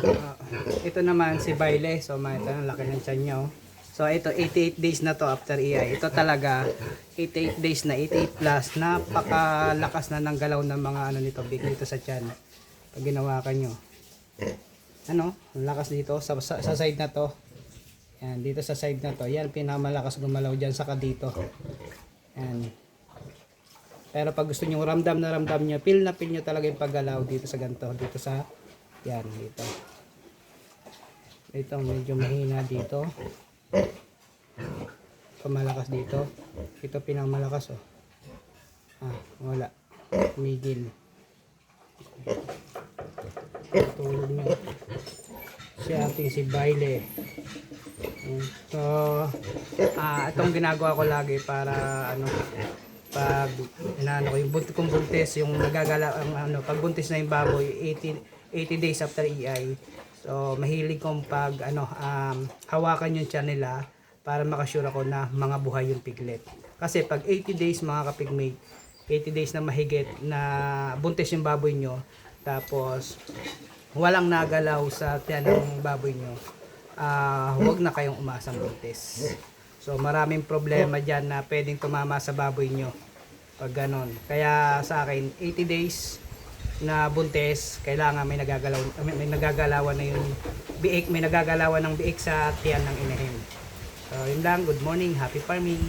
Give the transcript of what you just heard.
Ah, ito naman si Baile. So, makita ang laki ng tiyan niya. oh. So, ito 88 days na to after EI. Ito talaga 88 days na 88 plus. Napakalakas na ng galaw ng mga ano nito big dito sa tiyan. Pag ginawa ka nyo. Ano? Ang lakas dito sa, sa, sa side na to. Yan, dito sa side na to. Yan, pinakamalakas gumalaw dyan. Saka dito. Yan. Pero pag gusto nyo ramdam na ramdam nyo, feel na feel nyo talaga yung paggalaw dito sa ganito. Dito sa, yan, dito. Ito, medyo mahina dito. Pamalakas dito. Ito pinakamalakas, oh. Ah, wala. Migil. Tulog nyo. Si ating si Baile. So, ah, itong ginagawa ko lagi para ano, pag inaano ko yung buntis kong buntis yung nagagala ang ano pag buntis na yung baboy 80 80 days after EI so mahilig kong pag ano um, hawakan yung tiyan nila para makasure ako na mga buhay yung piglet kasi pag 80 days mga kapigmate 80 days na mahigit na buntis yung baboy nyo tapos walang nagalaw sa tiyan ng baboy nyo ah huwag na kayong umasang buntis So maraming problema dyan na pwedeng tumama sa baboy nyo pag ganon. Kaya sa akin, 80 days na buntis, kailangan may nagagalaw may, may nagagalawan na yung biik, may nagagalawan ng biik sa tiyan ng inahin. So yun lang, good morning, happy farming.